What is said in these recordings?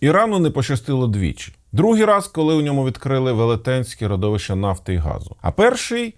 Ірану не пощастило двічі. Другий раз, коли у ньому відкрили велетенське родовище нафти і газу. А перший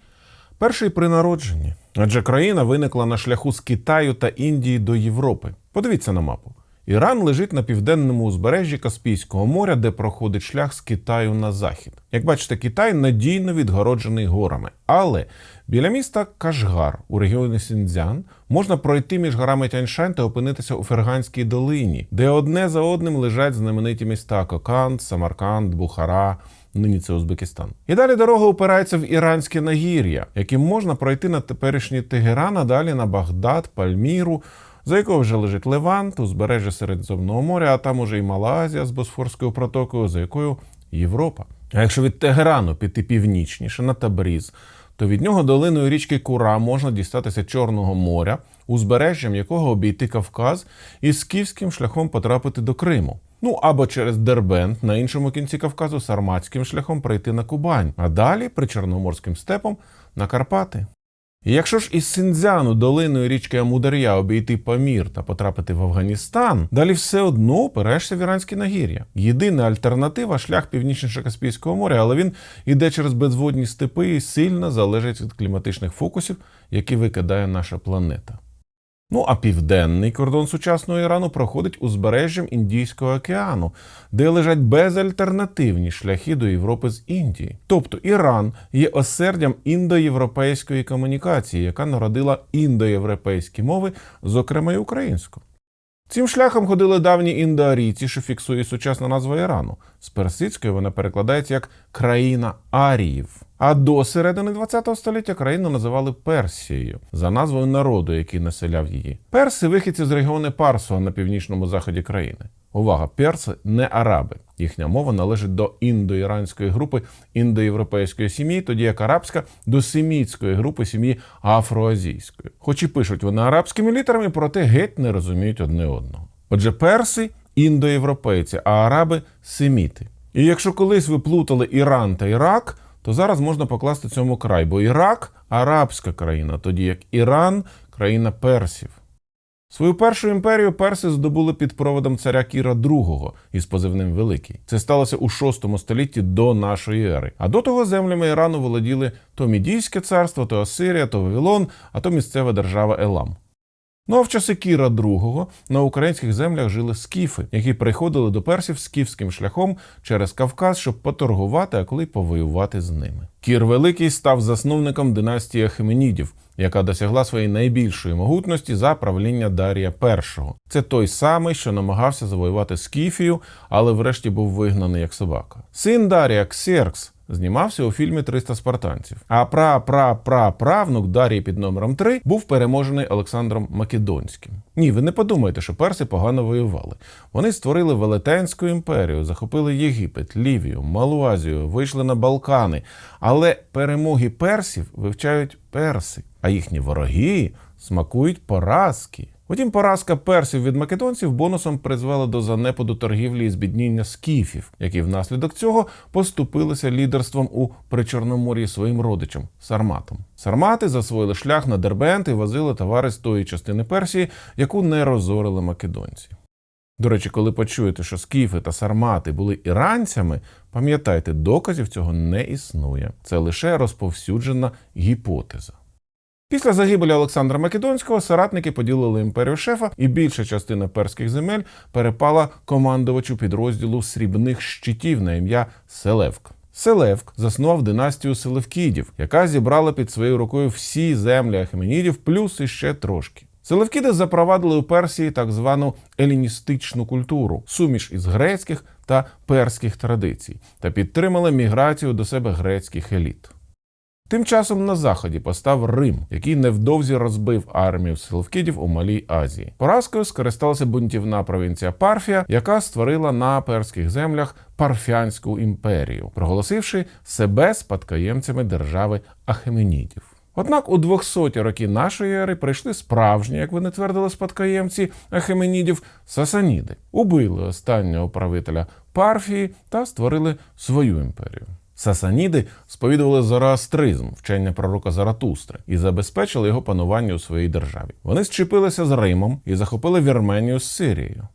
перший при народженні. Адже країна виникла на шляху з Китаю та Індії до Європи. Подивіться на мапу. Іран лежить на південному узбережжі Каспійського моря, де проходить шлях з Китаю на захід. Як бачите, Китай надійно відгороджений горами. Але біля міста Кашгар у регіоні Сіньцзян можна пройти між горами Тяньшань та опинитися у Ферганській долині, де одне за одним лежать знамениті міста Коканд, Самарканд, Бухара. Нині це Узбекистан. І далі дорога упирається в іранське нагір'я, яким можна пройти на теперішній Тегеран, а далі на Багдад, Пальміру, за якою вже лежить Левант, узбережжя Середземного моря, а там уже і Мала Азія з Босфорською протокою, за якою Європа. А якщо від Тегерану піти північніше на Табріз, то від нього долиною річки Кура можна дістатися Чорного моря, узбережжям якого обійти Кавказ і скіфським шляхом потрапити до Криму. Ну або через Дербент на іншому кінці Кавказу сарматським шляхом прийти на Кубань, а далі причорноморським степом на Карпати. Якщо ж із Синдзяну долиною річки Амудар'я обійти Памір та потрапити в Афганістан, далі все одно опираєшся в іранське нагір'я. Єдина альтернатива шлях північніше Каспійського моря, але він іде через безводні степи і сильно залежить від кліматичних фокусів, які викидає наша планета. Ну а південний кордон сучасного Ірану проходить узбережжям Індійського океану, де лежать безальтернативні шляхи до Європи з Індії. Тобто Іран є осердям індоєвропейської комунікації, яка народила індоєвропейські мови, зокрема й українську. Цим шляхом ходили давні індоарійці, що фіксує сучасна назва Ірану. З персидської вона перекладається як країна аріїв. А до середини ХХ століття країну називали Персією за назвою народу, який населяв її. Перси вихідці з регіону Парсуа на північному заході країни. Увага, перси не араби. Їхня мова належить до індоіранської групи індоєвропейської сім'ї, тоді як арабська до семітської групи сім'ї афроазійської. Хоч і пишуть вони арабськими літерами, проте геть не розуміють одне одного. Отже, перси індоєвропейці, а араби семіти. І якщо колись ви плутали Іран та Ірак, то зараз можна покласти цьому край, бо Ірак арабська країна, тоді як Іран країна персів. Свою першу імперію перси здобули під проводом царя Кіра II із позивним Великий. Це сталося у VI столітті до нашої ери. А до того землями Ірану володіли то Мідійське царство, то Асирія, то Вавилон, а то місцева держава Елам. Ну а в часи Кіра II на українських землях жили скіфи, які приходили до персів скіфським шляхом через Кавказ, щоб поторгувати, а коли повоювати з ними. Кір Великий став засновником династії Ахеменідів, яка досягла своєї найбільшої могутності за правління Дарія І. Це той самий, що намагався завоювати Скіфію, але врешті був вигнаний як собака. Син Дарія Ксеркс знімався у фільмі «300 спартанців. А пра-пра-пра-правнук Дарії під номером 3 був переможений Олександром Македонським. Ні, ви не подумайте, що перси погано воювали. Вони створили Велетенську імперію, захопили Єгипет, Лівію, Малу Азію, вийшли на Балкани. Але перемоги персів вивчають перси, а їхні вороги смакують поразки. Потім поразка персів від македонців бонусом призвела до занепаду торгівлі і збідніння скіфів, які внаслідок цього поступилися лідерством у Причорномор'ї своїм родичам сарматам. Сармати засвоїли шлях на Дербент і возили товари з тої частини Персії, яку не розорили македонці. До речі, коли почуєте, що скіфи та сармати були іранцями, пам'ятайте, доказів цього не існує. Це лише розповсюджена гіпотеза. Після загибелі Олександра Македонського соратники поділили імперію шефа, і більша частина перських земель перепала командувачу підрозділу срібних щитів на ім'я Селевк. Селевк заснував династію Селевкідів, яка зібрала під своєю рукою всі землі Ахеменідів, плюс іще трошки. Селевкіди запровадили у Персії так звану еліністичну культуру, суміш із грецьких та перських традицій, та підтримали міграцію до себе грецьких еліт. Тим часом на заході постав Рим, який невдовзі розбив армію селевкідів у Малій Азії. Поразкою скористалася бунтівна провінція Парфія, яка створила на перських землях Парфянську імперію, проголосивши себе спадкоємцями держави Ахеменідів. Однак у 200-ті роки нашої ери прийшли справжні, як вони твердили, спадкоємці Ахеменідів Сасаніди, убили останнього правителя Парфії та створили свою імперію. Сасаніди сповідували зороастризм, вчення пророка Заратустри, і забезпечили його панування у своїй державі. Вони зчепилися з Римом і захопили Вірменію з Сирією.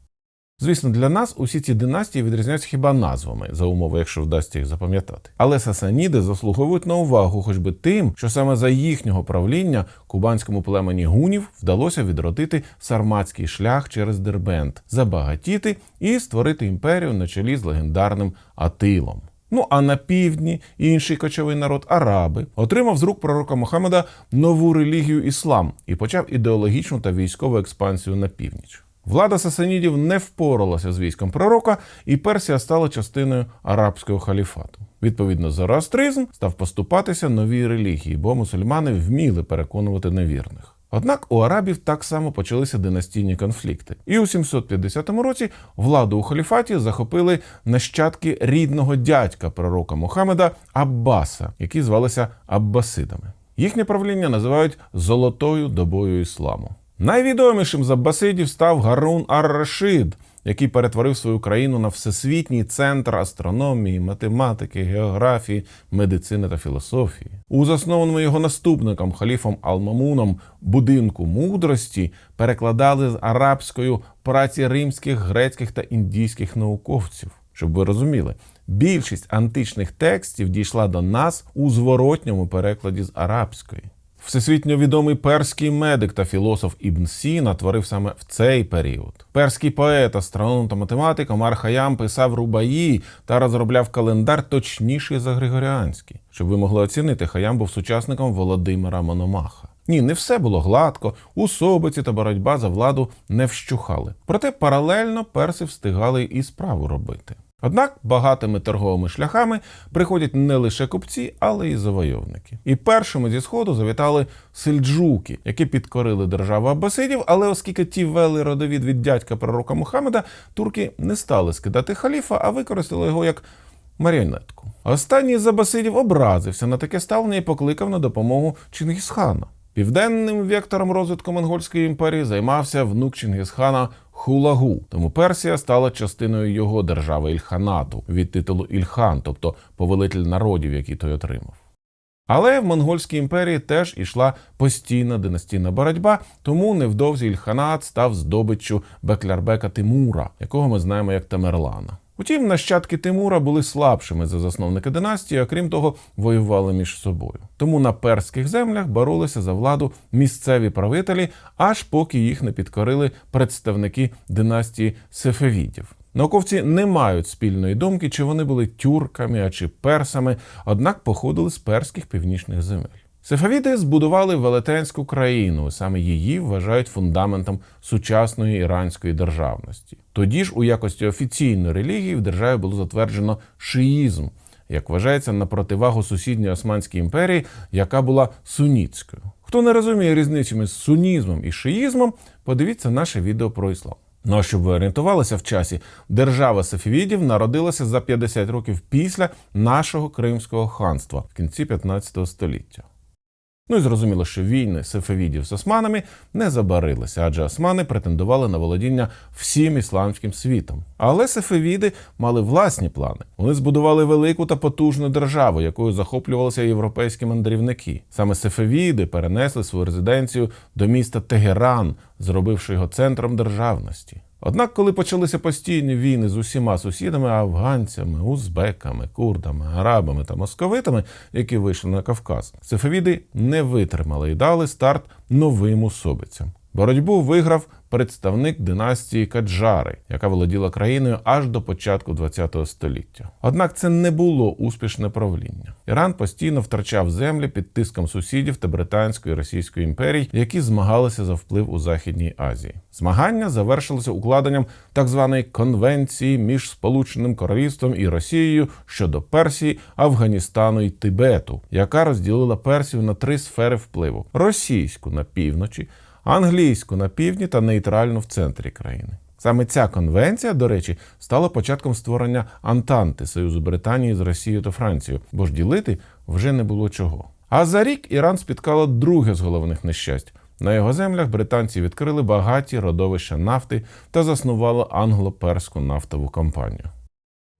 Звісно, для нас усі ці династії відрізняються хіба назвами, за умови, якщо вдасться їх запам'ятати. Але сасаніди заслуговують на увагу, хоч би тим, що саме за їхнього правління кубанському племені гунів вдалося відродити сарматський шлях через Дербент, забагатіти і створити імперію на чолі з легендарним Атилом. Ну а на півдні інший кочовий народ араби отримав з рук пророка Мохаммеда нову релігію іслам і почав ідеологічну та військову експансію на північ. Влада сасанідів не впоралася з військом пророка, і Персія стала частиною арабського халіфату. Відповідно, зороастризм став поступатися новій релігії, бо мусульмани вміли переконувати невірних. Однак у арабів так само почалися династійні конфлікти, і у 750 році владу у халіфаті захопили нащадки рідного дядька пророка Мухаммеда Аббаса, які звалися Аббасидами. Їхнє правління називають золотою добою ісламу. Найвідомішим з Аббасидів став Гарун ар-Рашид, який перетворив свою країну на всесвітній центр астрономії, математики, географії, медицини та філософії. У заснованому його наступником халіфом Алмамуном будинку мудрості перекладали з арабською праці римських, грецьких та індійських науковців. Щоб ви розуміли, більшість античних текстів дійшла до нас у зворотньому перекладі з арабської. Всесвітньо відомий перський медик та філософ Ібн Сіна творив саме в цей період. Перський поет, астроном та математик Омар Хаям писав рубаї та розробляв календар точніший за Григоріанський. Щоб ви могли оцінити, Хаям був сучасником Володимира Мономаха. Ні, не все було гладко, усобиці та боротьба за владу не вщухали. Проте паралельно перси встигали і справу робити. Однак багатими торговими шляхами приходять не лише купці, але й завойовники. І першими зі сходу завітали сельджуки, які підкорили державу Аббасидів, але оскільки ті вели родовід від дядька пророка Мухаммеда, турки не стали скидати халіфа, а використали його як маріонетку. Останній з Аббасидів образився на таке ставлення і покликав на допомогу Чингісхана. Південним вектором розвитку монгольської імперії займався внук Чингісхана Хулагу. Тому Персія стала частиною його держави Ільханату від титулу Ільхан, тобто повелитель народів, який той отримав. Але в монгольській імперії теж ішла постійна династійна боротьба, тому невдовзі Ільханат став здобиччю Беклярбека Тимура, якого ми знаємо як Тамерлана. Утім, нащадки Тимура були слабшими за засновника династії, а крім того, воювали між собою. Тому на перських землях боролися за владу місцеві правителі, аж поки їх не підкорили представники династії Сефевідів. Науковці не мають спільної думки, чи вони були тюрками, а чи персами, однак походили з перських північних земель. Сефавіди збудували велетенську країну, саме її вважають фундаментом сучасної іранської державності. Тоді ж, у якості офіційної релігії, в державі було затверджено шиїзм, як вважається на противагу сусідньої Османській імперії, яка була сунітською. Хто не розуміє різниці між сунізмом і шиїзмом, подивіться наше відео про іслам. Ну а щоб ви орієнтувалися в часі, держава Сефівідів народилася за 50 років після нашого Кримського ханства в кінці 15 століття. Ну і зрозуміло, що війни сефевідів з османами не забарилися, адже османи претендували на володіння всім ісламським світом. Але сефевіди мали власні плани. Вони збудували велику та потужну державу, якою захоплювалися європейські мандрівники. Саме сефевіди перенесли свою резиденцію до міста Тегеран, зробивши його центром державності. Однак, коли почалися постійні війни з усіма сусідами, афганцями, узбеками, курдами, арабами та московитами, які вийшли на Кавказ, сефевіди не витримали і дали старт новим особицям. Боротьбу виграв представник династії Каджари, яка володіла країною аж до початку ХХ століття. Однак це не було успішне правління. Іран постійно втрачав землі під тиском сусідів та британської і російської імперій, які змагалися за вплив у Західній Азії. Змагання завершилися укладенням так званої конвенції між Сполученим Королівством і Росією щодо Персії, Афганістану і Тибету, яка розділила Персію на три сфери впливу: російську на півночі англійську на півдні та нейтральну в центрі країни. Саме ця конвенція, до речі, стала початком створення Антанти Союзу Британії з Росією та Францією, бо ж ділити вже не було чого. А за рік Іран спіткало друге з головних нещасть. На його землях британці відкрили багаті родовища нафти та заснували англо-перську нафтову компанію.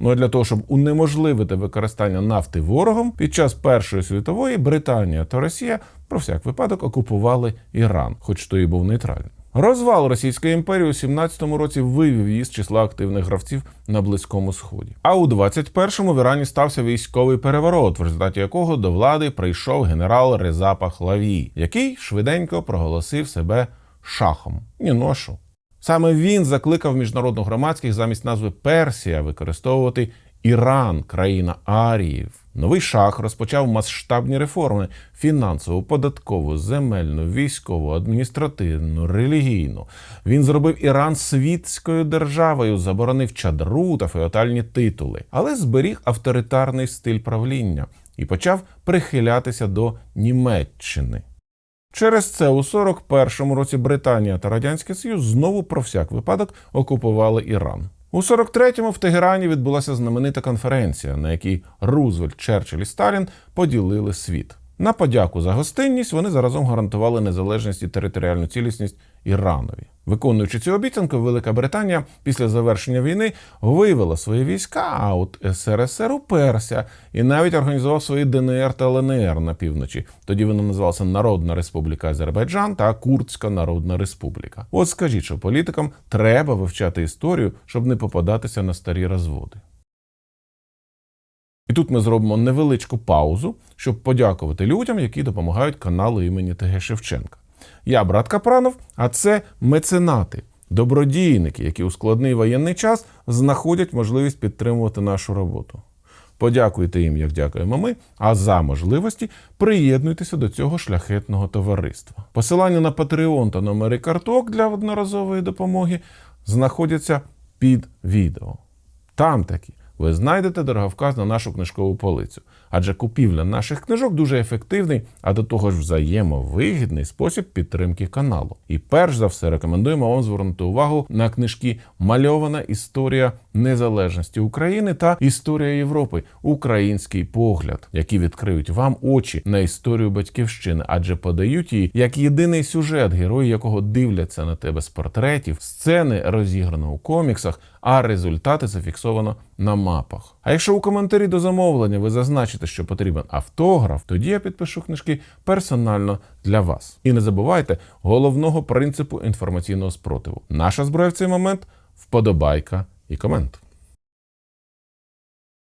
Ну а для того, щоб унеможливити використання нафти ворогом, під час Першої світової Британія та Росія про всяк випадок окупували Іран, хоч той і був нейтральним. Розвал Російської імперії у 17-му році вивів її з числа активних гравців на Близькому Сході. А у 21-му в Ірані стався військовий переворот, в результаті якого до влади прийшов генерал Реза Пахлаві, який швиденько проголосив себе шахом. Ні, ношу. Саме він закликав міжнародну громадських замість назви Персія використовувати Іран, країна Аріїв. Новий шах розпочав масштабні реформи фінансову, податкову, земельну, військову, адміністративну, релігійну. Він зробив Іран світською державою, заборонив чадру та феодальні титули, але зберіг авторитарний стиль правління і почав прихилятися до Німеччини. Через це у 41-му році Британія та Радянський Союз знову про всяк випадок окупували Іран. У 43-му в Тегерані відбулася знаменита конференція, на якій Рузвельт, Черчилль і Сталін поділили світ. На подяку за гостинність вони заразом гарантували незалежність і територіальну цілісність Іранові. Виконуючи цю обіцянку, Велика Британія після завершення війни вивела свої війська, а от СРСР уперся і навіть організував свої ДНР та ЛНР на півночі. Тоді вона називалася Народна Республіка Азербайджан та Курдська Народна Республіка. От скажіть, що політикам треба вивчати історію, щоб не попадатися на старі розводи. І тут ми зробимо невеличку паузу, щоб подякувати людям, які допомагають каналу імені ТГ Шевченка. Я брат Капранов, а це меценати, добродійники, які у складний воєнний час знаходять можливість підтримувати нашу роботу. Подякуйте їм, як дякуємо ми, а за можливості приєднуйтеся до цього шляхетного товариства. Посилання на Patreon та номери карток для одноразової допомоги знаходяться під відео. Там такі ви знайдете дороговказ на нашу книжкову полицю. Адже купівля наших книжок дуже ефективний, а до того ж взаємовигідний спосіб підтримки каналу. І перш за все рекомендуємо вам звернути увагу на книжки Мальована історія незалежності України та Історія Європи Український погляд, які відкриють вам очі на історію батьківщини, адже подають її як єдиний сюжет, герої якого дивляться на тебе з портретів, сцени розіграно у коміксах, а результати зафіксовано на мапах. А якщо у коментарі до замовлення ви зазначите, що потрібен автограф, тоді я підпишу книжки персонально для вас. І не забувайте головного принципу інформаційного спротиву. Наша зброя в цей момент вподобайка і комент.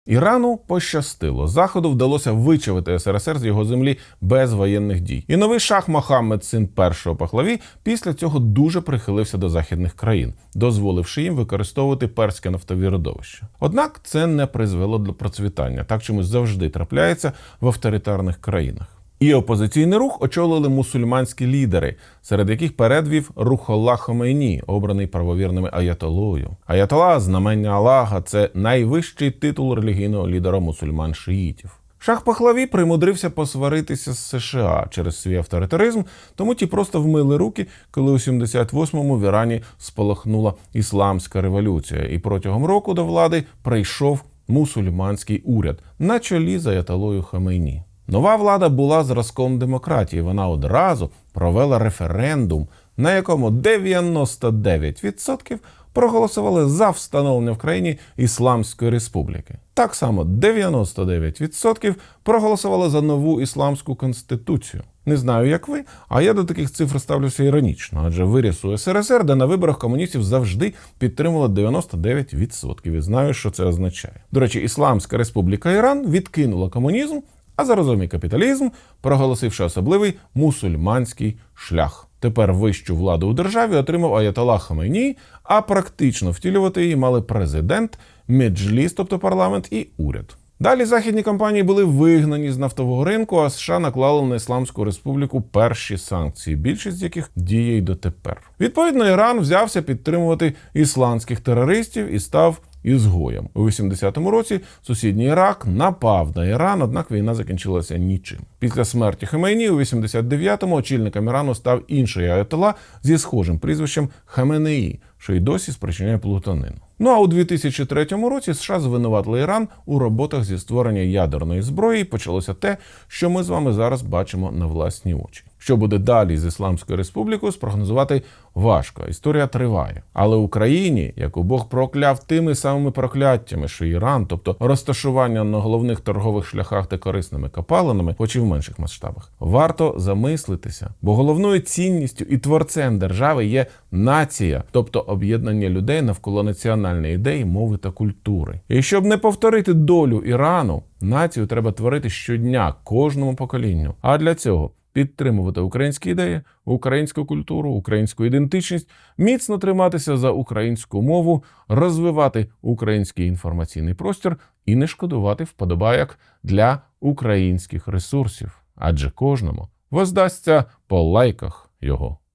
Ірану пощастило. Заходу вдалося вичавити СРСР з його землі без воєнних дій. І новий шах Мохаммед, син першого пахлаві, після цього дуже прихилився до західних країн, дозволивши їм використовувати перське нафтові родовища. Однак це не призвело до процвітання. Так чомусь завжди трапляється в авторитарних країнах. І опозиційний рух очолили мусульманські лідери, серед яких передвів Рухолла Хомейні, обраний правовірними аятолою. Аятола, знамення Аллаха, це найвищий титул релігійного лідера мусульман-шиїтів. Шах Пахлаві примудрився посваритися з США через свій авторитаризм, тому ті просто вмили руки, коли у 78-му в Ірані спалахнула ісламська революція, і протягом року до влади прийшов мусульманський уряд на чолі з аятолою Хамейні. Нова влада була зразком демократії. Вона одразу провела референдум, на якому 99% проголосували за встановлення в країні Ісламської республіки. Так само 99% проголосували за нову ісламську конституцію. Не знаю, як ви, а я до таких цифр ставлюся іронічно, адже виріс у СРСР, де на виборах комуністів завжди підтримувало 99%. І знаю, що це означає. До речі, Ісламська Республіка Іран відкинула комунізм а заразом і капіталізм, проголосивши особливий мусульманський шлях. Тепер вищу владу у державі отримав Аятолlah Хамені, а практично втілювати її мали президент, меджліс, тобто парламент, і уряд. Далі західні компанії були вигнані з нафтового ринку, а США наклали на Ісламську республіку перші санкції, більшість з яких діє й дотепер. Відповідно, Іран взявся підтримувати ісландських терористів і став ізгоєм. У 80-му році сусідній Ірак напав на Іран, однак війна закінчилася нічим. Після смерті Хемейні у 89-му очільником Ірану став інший аятола зі схожим прізвищем Хаменеї, що й досі спричиняє плутанину. Ну а у 2003 році США звинуватили Іран у роботах зі створення ядерної зброї. і Почалося те, що ми з вами зараз бачимо на власні очі. Що буде далі з Ісламською республікою, спрогнозувати важко. Історія триває. Але Україні, яку Бог прокляв тими самими прокляттями, що Іран, тобто розташування на головних торгових шляхах та корисними копалинами, хоч і в менших масштабах, варто замислитися, бо головною цінністю і творцем держави є нація, тобто об'єднання людей навколо національної ідеї, мови та культури. І щоб не повторити долю Ірану, націю треба творити щодня кожному поколінню. А для цього підтримувати українські ідеї, українську культуру, українську ідентичність, міцно триматися за українську мову, розвивати український інформаційний простір і не шкодувати вподобаяк для українських ресурсів, адже кожному воздасться по лайках його.